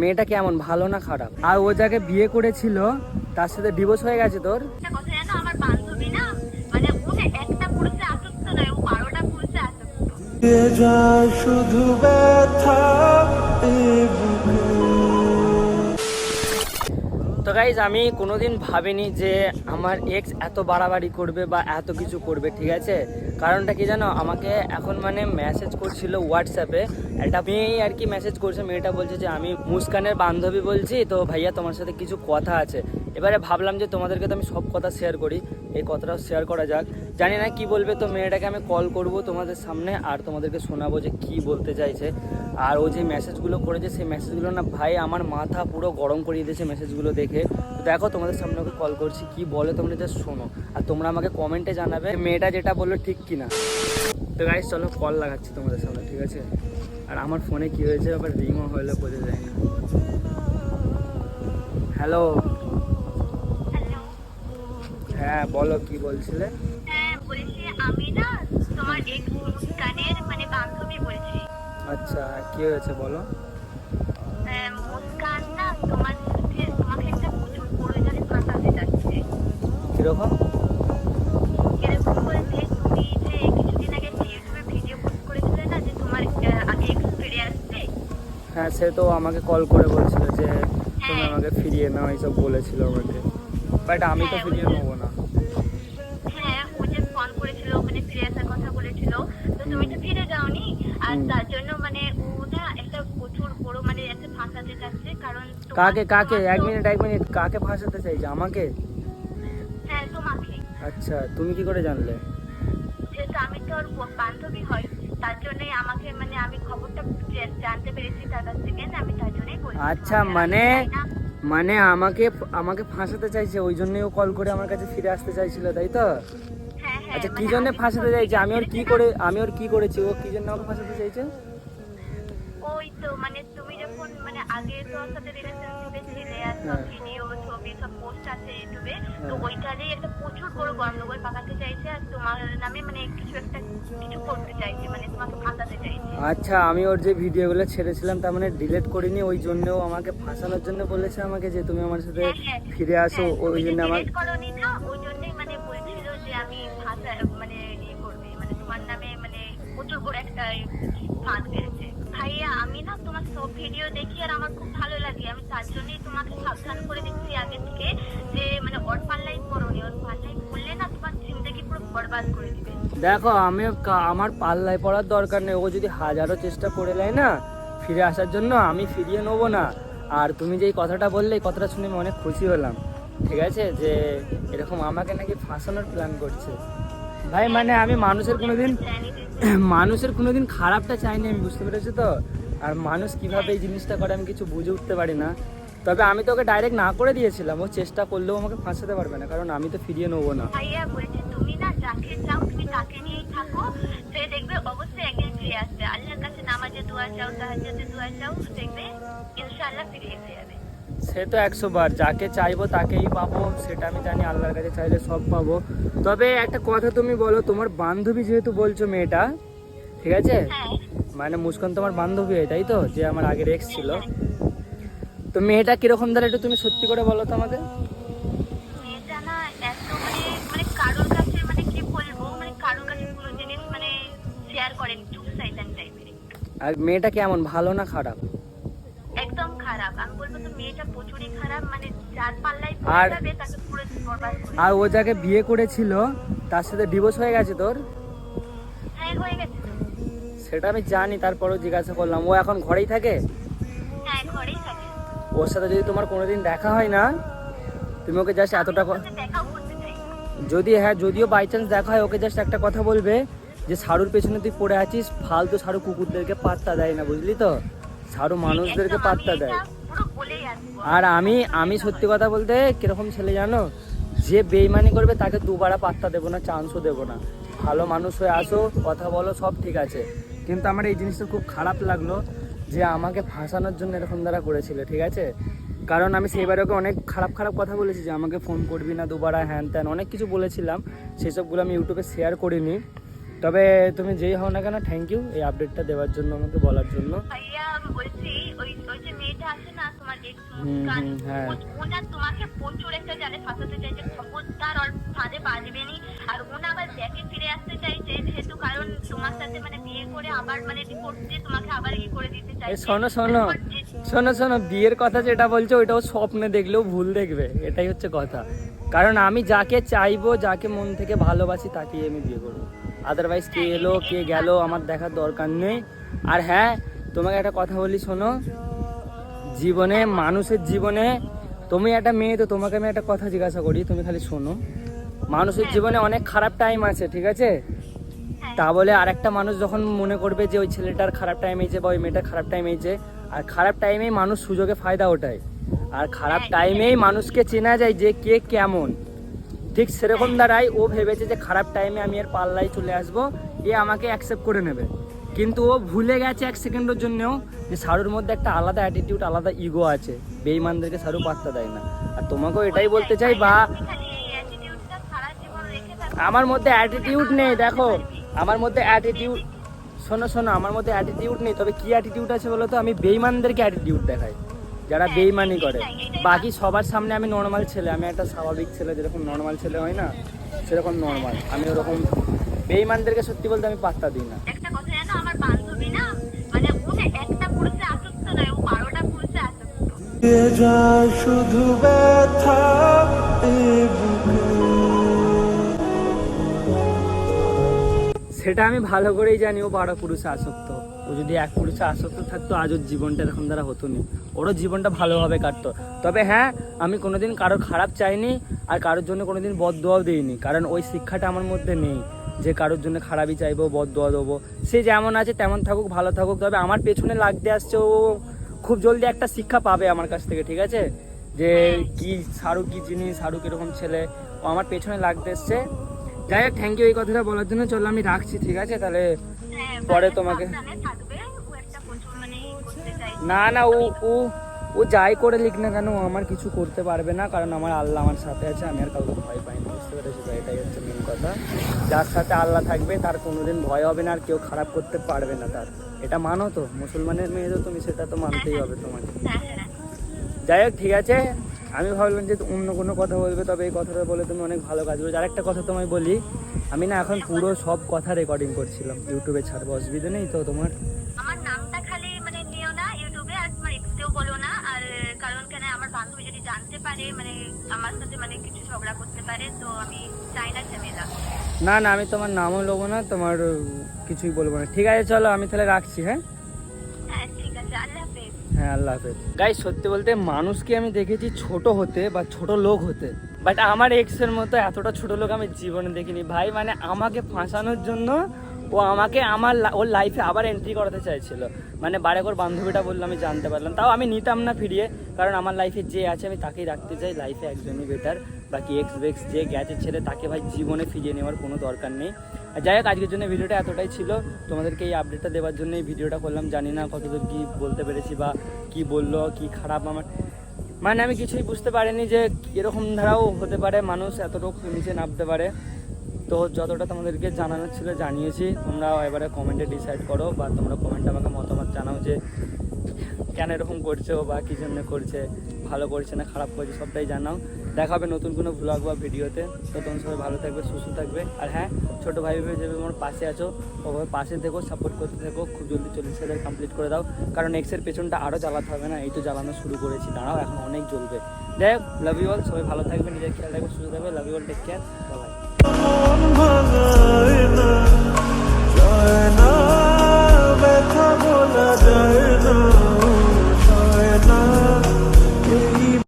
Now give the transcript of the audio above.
মেয়েটা কেমন? ভালো না খারাপ? আর ও যাকে বিয়ে করেছিল তার সাথে ডিভোর্স হয়ে গেছে তোর? কথা আমার বান্ধবী না মানে ও একটা পুরুষে আসক্ত নয় ও বারোটা পুরুষে আসক্ত। এ শুধু ব্যথা তো গাইজ আমি কোনোদিন ভাবিনি যে আমার এক্স এত বাড়াবাড়ি করবে বা এত কিছু করবে, ঠিক আছে? কারণটা কি জানো? আমাকে এখন মানে মেসেজ করছিল হোয়াটসঅ্যাপে একটা মেয়েই আর কি মেসেজ করছে, মেয়েটা বলছে যে, আমি মুস্কানের বান্ধবী বলছি, তো ভাইয়া তোমার সাথে কিছু কথা আছে। এবারে ভাবলাম যে, তোমাদেরকে তো আমি সব কথা শেয়ার করি, এই কথাটাও শেয়ার করা যাক। জানি না কি বলবে, তো মেয়েটাকে আমি কল করব তোমাদের সামনে আর তোমাদেরকে শোনাবো যে কি বলতে চাইছে। আর ও যে মেসেজগুলো করেছে, সেই মেসেজগুলো না ভাই আমার মাথা পুরো গরম করিয়ে দিয়েছে মেসেজগুলো দেখে। দেখো তোমাদের সামনে ওকে কল করছি, কি বলে তোমরা জাস্ট শোনো। আর তোমরা আমাকে কমেন্টে জানাবে মেয়েটা যেটা বলল ঠিক কি না তো গাইজ চলো কল লাগাচ্ছি তোমাদের সামনে ঠিক আছে? আর আমার ফোনে কি হয়েছে? আবার রিংও হলে বোঝা যায় না। হ্যালো হ্যাঁ বলো কি বলছিলে? হ্যাঁ বলছি আমি না তোমার এক মুস্কানের মানে বান্ধবী বলছি। আচ্ছা কি হয়েছে বলো? মুস্কান না তোমার সাথে তোমাকে একটা প্রচুর প্রয়োজনে ফাঁসাতে যাচ্ছে কীরকম এরকম বলতে তুমি যে কিছুদিন আগে ইউটিউবে ভিডিও পোস্ট করেছিলে না যে তোমার আগে এক্স ফিরে আসছে হ্যাঁ সে তো আমাকে কল করে বলছিল যে তুমি হ্যাঁ। আমাকে ফিরিয়ে নাও এইসব বলেছিল আমাকে। বাট আমি তো হ্যাঁ, ফিরিয়ে নেব না। হ্যাঁ মানে ফিরে আসার কথা বলেছিল। তো তুমি তো ফিরে যাওনি। আর তার জন্য মানে ও একটা প্রচুর বড় মানে একটা ফাঁসাতে যাচ্ছে কারণ কাকে কাকে? এক মিনিট এক মিনিট কাকে ফাঁসাতে চাইছে? আমাকে? আচ্ছা তুমি কি করে জানলে? যেহেতু আমি তো ওর বান্ধবী হই তার জন্যই আমাকে মানে আমি খবরটা জানতে পেরেছি তার কাছ থেকে আমি তার জন্যই বলছি। আচ্ছা মানে মানে আমাকে আমাকে ফাঁসাতে চাইছে ওই জন্যই ও কল করে আমার কাছে ফিরে আসতে চাইছিল তাই তো? হ্যাঁ হ্যাঁ আচ্ছা কি মানে জন্য ফাঁসাতে চাইছে? আমি ওর কি করে আমি ওর কি করেছি? ও কি জন্য আমাকে ফাঁসাতে চাইছে? ওই তো মানে তুমি যখন মানে আগে তো ওর সাথে রিলেশনশিপে ছিলে আর সব হ্যাঁ। ভিডিও ছবি সব পোস্ট আছে ইউটিউবে তো হ্যাঁ। ওইটারই একটা প্রচুর বড় গন্ডগোল পাকাতে চাইছে আর তোমার নামে মানে কিছু একটা কিছু করতে চাইছে মানে তোমাকে ফাঁসাতে চাইছে আচ্ছা আমি ওর যে ভিডিওগুলো ছেড়েছিলাম তার মানে ডিলিট করিনি ওই জন্যও আমাকে ফাঁসানোর জন্য বলেছে আমাকে যে তুমি আমার সাথে হ্যাঁ, হ্যাঁ। ফিরে আসো হ্যাঁ, ওই জন্য আমার করোনি না ওই জন্যই মানে বলছিল যে আমি ফাঁসা মানে ইয়ে করবে মানে তোমার নামে মানে প্রচুর বড় একটা ফাঁদ ভাইয়া, আমি না তোমার সব ভিডিও দেখি আর আমার খুব ভালো লাগে। আমি তার জন্যই তোমাকে সাবধান করে দিচ্ছি আগে থেকে যে মানে ওর পাল্লাই পড়োনি ওর পাল্লাই পড়লে না তোমার জিন্দগি পুরো বরবাদ করে দিবে? দেখো আমি আমার পাল্লায় পড়ার দরকার নেই। ও যদি হাজারো চেষ্টা করে নেয় না, ফিরে আসার জন্য আমি ফিরিয়ে নেব না। আর তুমি যে এই কথাটা বললে, এই কথাটা শুনে আমি অনেক খুশি হলাম। ঠিক আছে? যে, এরকম আমাকে নাকি ফাঁসানোর প্ল্যান করছে। ভাই মানে আমি মানুষের কোনোদিন মানুষের কোনোদিন খারাপটা চাইনি, আমি বুঝতে পেরেছি তো? আর মানুষ কীভাবে এই জিনিসটা করে, আমি কিছু বুঝে উঠতে পারি না। তবে আমি তোকে ডাইরেক্ট না করে দিয়েছিলাম, ও চেষ্টা করলেও আমাকে ফাঁসাতে পারবে না, কারণ আমি তো ফিরিয়ে নেব না। তুমি না যাকে চাও, তুমি নিয়েই থাকো, সে দেখবে অবশ্যই একদিন ফিরে আসবে। আল্লাহর কাছে নামাজে দোয়া চাও দোয়া চাও, দেখবে ইনশাআল্লাহ ফিরে যাবে। সে তো একশো বার যাকে চাইব তাকেই পাবো সেটা আমি জানি আল্লাহর কাছে চাইলে সব পাবো। তবে একটা কথা তুমি বলো তোমার বান্ধবী যেহেতু বলছো মেয়েটা ঠিক আছে? মানে মুস্কান তোমার বান্ধবী হয় তাই তো? যে আমার আগের এক্স ছিল। তো মেয়েটা কীরকম দাঁড়া একটু তুমি সত্যি করে বলো তো আমাকে। মানে মানে মানে আর মেয়েটা কেমন ভালো না খারাপ? খারাপ। আমি বলব তো মেয়েটা প্রচুরই খারাপ মানে যার আর- তাকে পুরো বরবাদ আর ও যাকে বিয়ে করেছিল তার সাথে ডিভোর্স হয়ে গেছে তোর? হ্যাঁ হয়ে গেছে। সেটা আমি জানি তারপরেও জিজ্ঞাসা করলাম। ও এখন ঘরেই থাকে? হ্যাঁ ঘরেই থাকে। ওর সাথে যদি তোমার কোনোদিন দেখা হয় না তুমি ওকে জাস্ট এতটা। যদি হ্যাঁ যদিও বাই চান্স দেখা হয় ওকে জাস্ট একটা কথা বলবে যে সারুর পেছনে তুই পড়ে আছিস ফালতু সারু কুকুরদেরকে পাত্তা দেয় না বুঝলি তো? সারু মানুষদেরকে পাত্তা দেয়। আর আমি আমি সত্যি কথা বলতে কীরকম ছেলে জানো? যে বেইমানি করবে তাকে দুবারা পাত্তা দেবো না চান্সও দেবো না। ভালো মানুষ হয়ে আসো কথা বলো সব ঠিক আছে। কিন্তু আমার এই জিনিসটা খুব খারাপ লাগল যে আমাকে ফাঁসানোর জন্য এরকম দ্বারা করেছিল ঠিক আছে? কারণ আমি সেইবারে ওকে অনেক খারাপ খারাপ কথা বলেছি যে আমাকে ফোন করবি না দুবারা হ্যান ত্যান অনেক কিছু বলেছিলাম। সেসবগুলো আমি ইউটিউবে শেয়ার করিনি। তবে তুমি যেই হও না কেন থ্যাংক ইউ এই আপডেটটা দেওয়ার জন্য আমাকে বলার জন্য। বলছি ওই ওই যে মেয়েটা আছে না তোমার ex মুস্কান হুম, হ্যাঁ। ও- ওনা তোমাকে প্রচুর একটা জালে ফাঁসাতে চাইছে খবরদার ওর ফাঁদে বাজবেনি আর ওনা আবার ব্যাকে ফিরে আসতে চাইছে যেহেতু কারণ তোমার সাথে মানে বিয়ে করে আবার মানে রিপোর্ট দিয়ে তোমাকে আবার ই করে দিতে চাইছে। শোনো শোনো শোনো শোনো বিয়ের কথা যেটা বলছো ওইটাও স্বপ্নে দেখলেও ভুল দেখবে এটাই হচ্ছে কথা। কারণ আমি যাকে চাইব যাকে মন থেকে ভালোবাসি তাকেই আমি বিয়ে করব। আদারওয়াইজ কে এলো কে গেল আমার দেখার দরকার নেই। আর হ্যাঁ তোমাকে একটা কথা বলি শোনো। জীবনে মানুষের জীবনে তুমি একটা মেয়ে তো তোমাকে আমি একটা কথা জিজ্ঞাসা করি তুমি খালি শোনো। মানুষের জীবনে অনেক খারাপ টাইম আছে ঠিক আছে? তা বলে আরেকটা মানুষ যখন মনে করবে যে ওই ছেলেটার খারাপ টাইম হয়েছে বা ওই মেয়েটার খারাপ টাইম হয়েছে আর খারাপ টাইমেই মানুষ সুযোগে ফায়দা ওঠায়। আর খারাপ টাইমেই মানুষকে চেনা যায় যে কে কেমন। ঠিক সেরকম দ্বারাই ও ভেবেছে যে খারাপ টাইমে আমি এর পাল্লায় চলে আসব এ আমাকে অ্যাকসেপ্ট করে নেবে। কিন্তু ও ভুলে গেছে এক সেকেন্ডের জন্যও যে সারুর মধ্যে একটা আলাদা অ্যাটিটিউড আলাদা ইগো আছে। বেইমানদেরকে সারু পাত্তা দেয় না। আর তোমাকেও এটাই বলতে চাই, বা আমার মধ্যে অ্যাটিটিউড নেই, দেখো। আমার মধ্যে অ্যাটিটিউড শোনো শোনো, আমার মধ্যে অ্যাটিটিউড নেই, তবে কি অ্যাটিটিউড আছে বলো তো? আমি বেইমানদেরকে অ্যাটিটিউড দেখাই, যারা বেইমানি করে। বাকি সবার সামনে আমি নর্মাল ছেলে, আমি একটা স্বাভাবিক ছেলে, যেরকম নর্মাল ছেলে হয় না, সেরকম নর্মাল আমি ওরকম বেইমানদেরকে সত্যি বলতে আমি পাত্তা দিই না। যায় শুধু ব্যথা সেটা আমি ভালো করেই জানি ও বারো পুরুষে আসক্ত। ও যদি এক পুরুষে আসক্ত থাকতো আজ ওর জীবনটা এরকম দ্বারা হতো না ওরও জীবনটা ভালোভাবে কাটতো। তবে হ্যাঁ আমি কোনোদিন কারোর খারাপ চাইনি আর কারোর জন্য কোনোদিন বদদোয়াও দিইনি কারণ ওই শিক্ষাটা আমার মধ্যে নেই। যে কারোর জন্য খারাপই চাইব বদদোয়া দেবো। সে যেমন আছে তেমন থাকুক ভালো থাকুক তবে আমার পেছনে লাগতে আসছে ও খুব জলদি একটা শিক্ষা পাবে আমার কাছ থেকে ঠিক আছে? যে কি শাহরুখ কি জিনিস শাহরুখ এরকম ছেলে। ও আমার পেছনে লাগতে এসছে। যাই হোক থ্যাংক ইউ এই কথাটা বলার জন্য। চলো আমি রাখছি ঠিক আছে? তাহলে হ্যাঁ, পরে মানে তোমাকে- একটা প্রচুর মানে চাইছে না না ও ও ও যাই করে লিখ না কেন আমার কিছু করতে পারবে না কারণ আমার আল্লাহ আমার সাথে আছে আমি আর কাউকে ভয় পাই না বুঝতে পেরেছি? এটাই হচ্ছে মেন কথা যার সাথে আল্লাহ থাকবে, তার কোনোদিন ভয় হবে না আর কেউ খারাপ করতে পারবে না তার। এটা মানো তো? মুসলমানের মেয়ে তো তুমি সেটা তো মানতেই হবে তোমাকে। যাই হোক, ঠিক আছে। আমি ভাবলাম যে অন্য কোনো কথা বলবে, তবে এই কথাটা বলে তুমি অনেক ভালো কাজ করবে আর একটা কথা তোমায় বলি, আমি না এখন পুরো সব কথা রেকর্ডিং করছিলাম। ইউটিউবে ছাড়বো, অসুবিধা নেই তো তোমার? আমার সাথে মানে কিছু ঝগড়া করতে পারে তো আমি চাই না ঝামেলা না না আমি তোমার নামও নেব না তোমার কিছুই বলব না। ঠিক আছে চলো আমি তাহলে রাখছি হ্যাঁ? হ্যাঁ ঠিক আছে আল্লাহ হ্যাঁ আল্লাহ হাফেজ। গাই সত্যি বলতে মানুষকে আমি দেখেছি ছোট হতে বা ছোট লোক হতে? বাট আমার এক্সের মতো এতটা ছোট লোক আমি জীবনে দেখিনি। ভাই মানে আমাকে ফাঁসানোর জন্য ও আমাকে আমার ওর লাইফে আবার এন্ট্রি করাতে চাইছিল। মানে বারেকর বান্ধবীটা বলল, আমি জানতে পারলাম। তাও আমি নিতাম না ফিরিয়ে, কারণ আমার লাইফে যে আছে, আমি তাকেই রাখতে চাই। লাইফে একজনই বেটার বাকি এক্স বেক্স যে গেছে ছেলে তাকে ভাই জীবনে ফিরিয়ে নেওয়ার কোনো দরকার নেই। যাই হোক, আজকের জন্য ভিডিওটা এতটাই ছিল। তোমাদেরকে এই আপডেটটা দেওয়ার জন্য এই ভিডিওটা করলাম। জানি না কতদূর কী বলতে পেরেছি বা কি বলল, কি খারাপ আমার। মানে আমি কিছুই বুঝতে পারিনি যে এরকম ধারাও হতে পারে। মানুষ এতটুকু নিচে নামতে পারে। তো যতটা তোমাদেরকে জানানোর ছিল জানিয়েছি তোমরা এবারে কমেন্টে ডিসাইড করো বা তোমরা কমেন্টে আমাকে মতামত জানাও যে কেন এরকম করছ বা কী জন্য করছে, ভালো করছে না, খারাপ করছে, সবটাই জানাও। দেখা হবে নতুন কোনো ব্লগ বা ভিডিওতে। তো তোমরা সবাই ভালো থাকবে, সুস্থ থাকবে। আর হ্যাঁ ছোটো ভাই ভাই যেভাবে আমার পাশে আছো, ওভাবে পাশে থেকো সাপোর্ট করতে থেকো, খুব জলদি চল্লিশ হাজার কমপ্লিট করে দাও। কারণ এক্সের পেছনটা আরও জ্বালাতে হবে না, এই তো জ্বালানো শুরু করেছি। দাঁড়াও, এখন অনেক জ্বলবে। দেখ লাভ ইউ অল সবাই ভালো থাকবে, নিজের খেয়াল রাখবে, সুস্থ থাকবে love you all take care bye ভাঙায় না যায় না ব্যথা বলা যায় না।